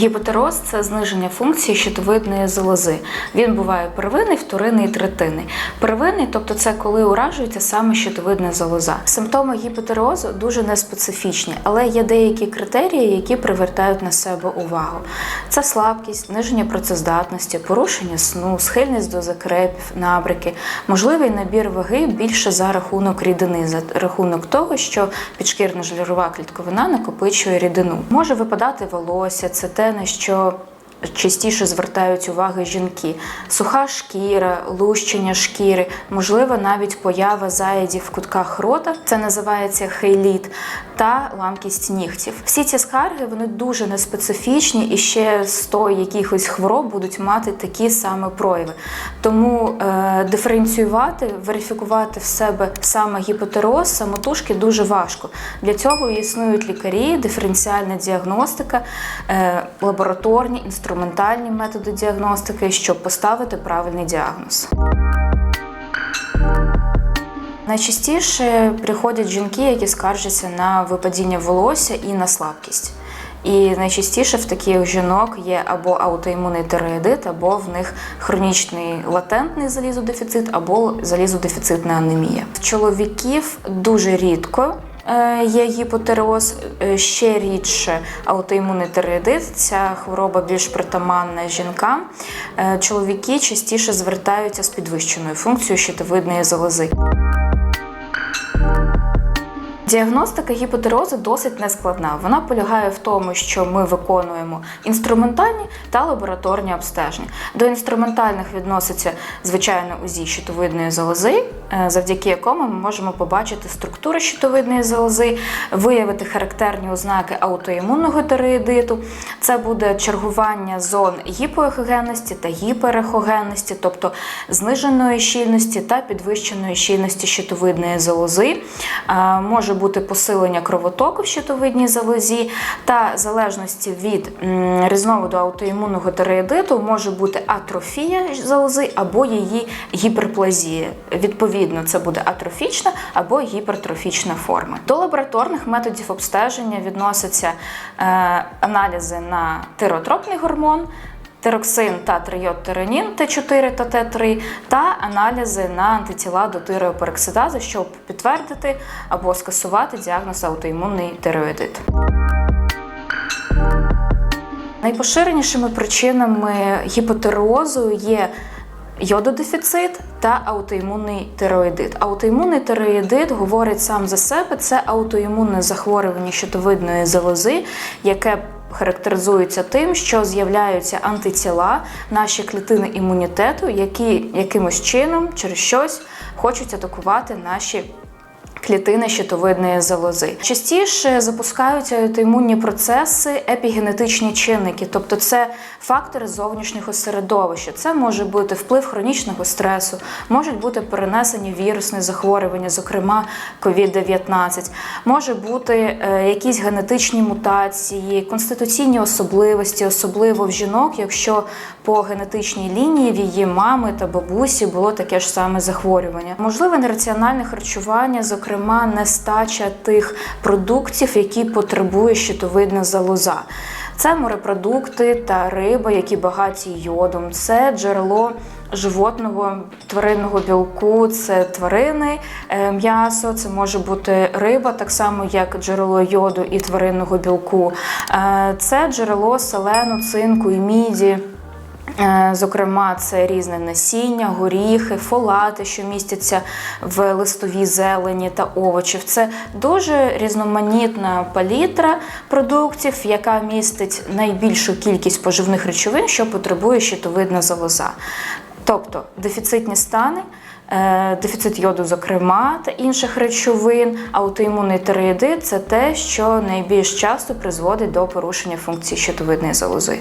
Гіпотероз це зниження функції щитовидної залози. Він буває первинний, вторинний і третинний. Первинний, тобто це коли уражується саме щитовидна залоза. Симптоми гіпотерозу дуже неспецифічні, але є деякі критерії, які привертають на себе увагу. Це слабкість, зниження працездатності, порушення сну, схильність до закрепів, набряки, можливий набір ваги більше за рахунок рідини, за рахунок того, що підшкірна жирова клітковина накопичує рідину. Може випадати волосся, це те, на що частіше звертають увагу жінки. Суха шкіра, лущення шкіри, можливо, навіть поява заїдів в кутках рота, це називається хейліт, та ламкість нігтів. Всі ці скарги вони дуже неспецифічні і ще 100 якихось хвороб будуть мати такі саме прояви. Тому е, диференціювати, верифікувати в себе саме гіпотероз, самотужки дуже важко. Для цього існують лікарі, диференціальна діагностика, е, лабораторні, інструментальні методи діагностики, щоб поставити правильний діагноз. Найчастіше приходять жінки, які скаржаться на випадіння волосся і на слабкість. І найчастіше в таких жінок є або аутоімунний тиреоїдит, або в них хронічний латентний залізодефіцит, або залізодефіцитна анемія. В чоловіків дуже рідко е, є гіпотереоз, е, ще рідше аутоімунний тиреоїдит. Ця хвороба більш притаманна жінкам. Е, Чоловіки частіше звертаються з підвищеною функцією щитовидної залози. Діагностика гіпотерозу досить нескладна. Вона полягає в тому, що ми виконуємо інструментальні та лабораторні обстеження. До інструментальних відноситься звичайно УЗІ щитовидної залози, е, завдяки якому ми можемо побачити структуру щитовидної залози, виявити характерні ознаки аутоімунного тиреоїдиту. Це буде чергування зон гіпоехогенності та гіперехогенності, тобто зниженої щільності та підвищеної щільності щитовидної залози. Е, Може бути посилення кровотоку в щитовидній залозі, та залежності від різновиду аутоімунного тиреоїдиту може бути атрофія залози або її гіперплазія. Відповідно, це буде атрофічна або гіпертрофічна форма. До лабораторних методів обстеження відносяться е, аналізи на тиротропний гормон. Тироксин та трийодтиронін Т4 та Т3 та аналізи на антитіла до тиреопероксидазу, щоб підтвердити або скасувати діагноз аутоімунний тиреоїдит. Найпоширенішими причинами гіпотереозу є йододефіцит та аутоімунний тиреоїдит. Аутоімунний тиреоїдит говорить сам за себе, це аутоімунне захворювання щитовидної залози, яке характеризується тим, що з'являються антитіла, наші клітини імунітету, які якимось чином через щось хочуть атакувати наші клітини щитовидної залози. Частіше запускаються аутоімунні процеси, епігенетичні чинники, тобто це фактори зовнішнього середовища. Це може бути вплив хронічного стресу, можуть бути перенесені вірусні захворювання, зокрема COVID-19, може бути е, якісь генетичні мутації, конституційні особливості, особливо в жінок, якщо по генетичній лінії в її мами та бабусі було таке ж саме захворювання. Можливе нераціональне харчування, зокрема, нестача тих продуктів, які потребує щитовидна залоза. Це морепродукти та риба, які багаті йодом. Це джерело животного тваринного білку, це тварини, е, м'ясо, це може бути риба, так само як джерело йоду і тваринного білку. Е, Це джерело селену, цинку і міді. Е, Зокрема, це різне насіння, горіхи, фолати, що містяться в листовій зелені та овочів. Це дуже різноманітна палітра продуктів, яка містить найбільшу кількість поживних речовин, що потребує щитовидна залоза. Тобто дефіцитні стани, е, дефіцит йоду, зокрема, та інших речовин, аутоімунний тиреоїдит – це те, що найбільш часто призводить до порушення функції щитовидної залози.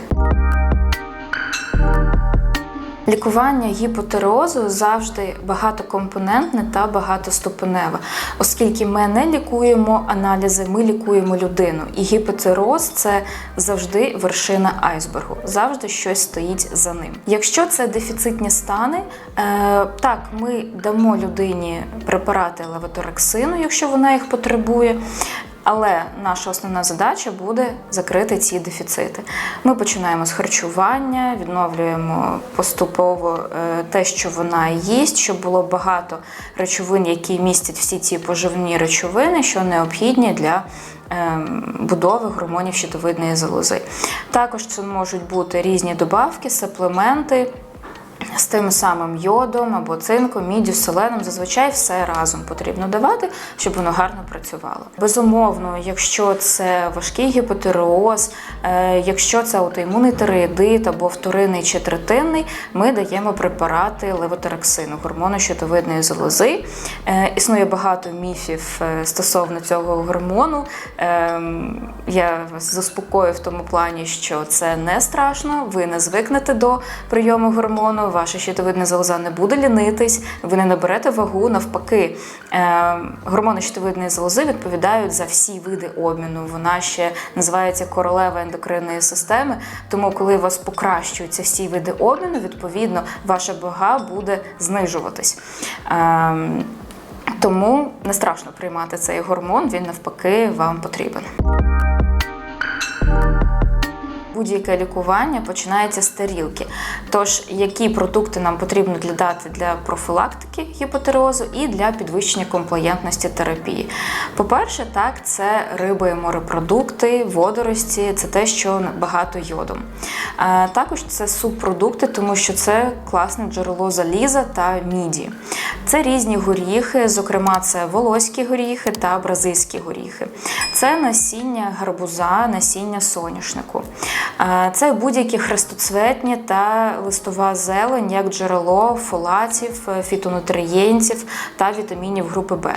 Лікування гіпотереозу завжди багатокомпонентне та багатоступеневе, оскільки ми не лікуємо аналізи, ми лікуємо людину. І гіпотереоз – це завжди вершина айсбергу, завжди щось стоїть за ним. Якщо це дефіцитні стани, е, так, ми дамо людині препарати левоторексину, якщо вона їх потребує. Але наша основна задача буде закрити ці дефіцити. Ми починаємо з харчування, відновлюємо поступово е, те, що вона їсть, щоб було багато речовин, які містять всі ці поживні речовини, що необхідні для ем, будови гормонів щитовидної залози. Також це можуть бути різні добавки, саплементи. З тим самим йодом або цинком, міддю, селеном, зазвичай все разом потрібно давати, щоб воно гарно працювало. Безумовно, якщо це важкий гіпотереоз, е, якщо це аутоімунний тиреїдит або вторинний чи третинний, ми даємо препарати левотероксину, гормону щитовидної залози. Е, Існує багато міфів е, стосовно цього гормону. Ем, Я вас заспокою в тому плані, що це не страшно, ви не звикнете до прийому гормону, ваша щитовидна залоза не буде лінитись, ви не наберете вагу. Навпаки, е, гормони щитовидної залози відповідають за всі види обміну. Вона ще називається королева ендокринної системи. Тому, коли у вас покращуються всі види обміну, відповідно ваша вага буде знижуватись. Ем, Тому не страшно приймати цей гормон, він навпаки вам потрібен. Будь-яке лікування починається з тарілки. Тож, які продукти нам потрібно для дати для профілактики гіпотереозу і для підвищення комплаєнтності терапії? По-перше, так, це риби морепродукти, водорості, це те, що багато йодом. Е, Також це субпродукти, тому що це класне джерело заліза та міді. Це різні горіхи, зокрема, це волоські горіхи та бразильські горіхи. Це насіння гарбуза, насіння соняшнику. Це будь-які хрестоцветні та листова зелень, як джерело фолатів, е, фітонутрієнтів та вітамінів групи Б.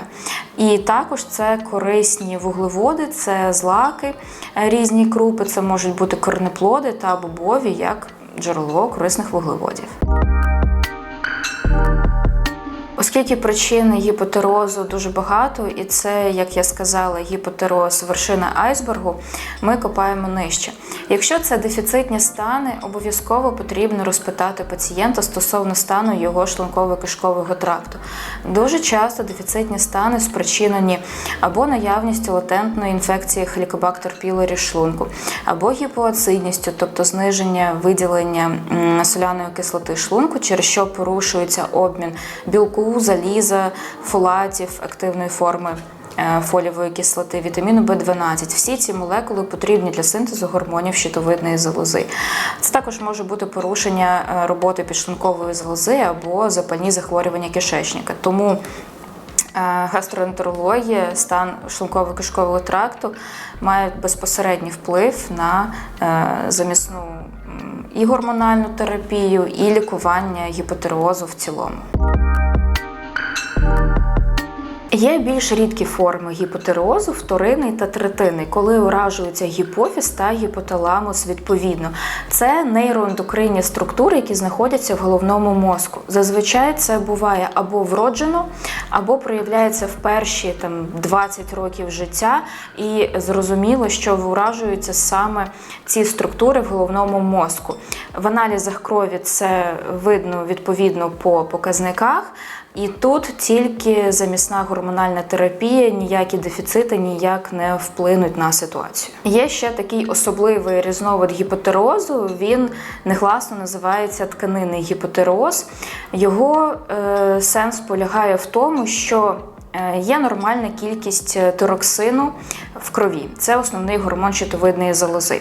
І також це корисні вуглеводи, це злаки, е, різні крупи, це можуть бути корнеплоди та бобові як джерело корисних вуглеводів. Оскільки причин гіпотерозу дуже багато, і це, як я сказала, гіпотероз вершина айсбергу, ми копаємо нижче. Якщо це дефіцитні стани, обов'язково потрібно розпитати пацієнта стосовно стану його шлунково-кишкового тракту. Дуже часто дефіцитні стани спричинені або наявністю латентної інфекції хелікобактер пілорі шлунку, або гіпоацидністю, тобто зниження виділення соляної кислоти шлунку, через що порушується обмін білку, заліза, фолатів, активної форми фолієвої кислоти, вітаміну В12. Всі ці молекули потрібні для синтезу гормонів щитовидної залози. Це також може бути порушення е, роботи підшлункової залози або запальні захворювання кишечника. Тому е, гастроентерологія, стан шлунково-кишкового тракту має безпосередній вплив на е, замісну і гормональну терапію, і лікування гіпотереозу в цілому. Є більш рідкі форми гіпотереозу, вторинний та третинний, коли уражується гіпофіз та гіпоталамус відповідно. Це нейроендокринні структури, які знаходяться в головному мозку. Зазвичай це буває або вроджено, або проявляється в перші там 20 років життя, і зрозуміло, що уражуються саме ці структури в головному мозку. В аналізах крові це видно відповідно по показниках. І тут тільки замісна гормональна терапія, ніякі дефіцити ніяк не вплинуть на ситуацію. Є ще такий особливий різновид гіпотерозу. Він негласно називається тканинний гіпотероз. Його е, сенс полягає в тому, що е, Є нормальна кількість тироксину в крові. Це основний гормон щитовидної залози.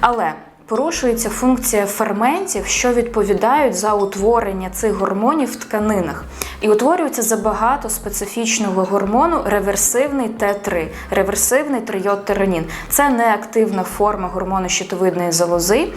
Але порушується функція ферментів, що відповідають за утворення цих гормонів в тканинах. І утворюється забагато специфічного гормону реверсивний Т3, реверсивний трийодтиранін. Це неактивна форма гормону щитовидної залози,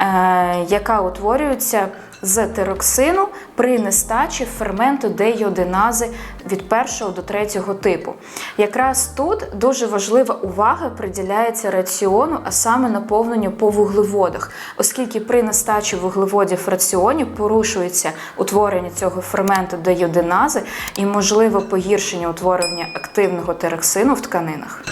е, яка утворюється з тироксину при нестачі ферменту дейодинази від першого до третього типу. Якраз тут дуже важлива увага приділяється раціону, а саме наповненню по вуглеводах, оскільки при нестачі вуглеводів в раціоні порушується утворення цього ферменту дейодинази і можливо погіршення утворення активного тироксину в тканинах.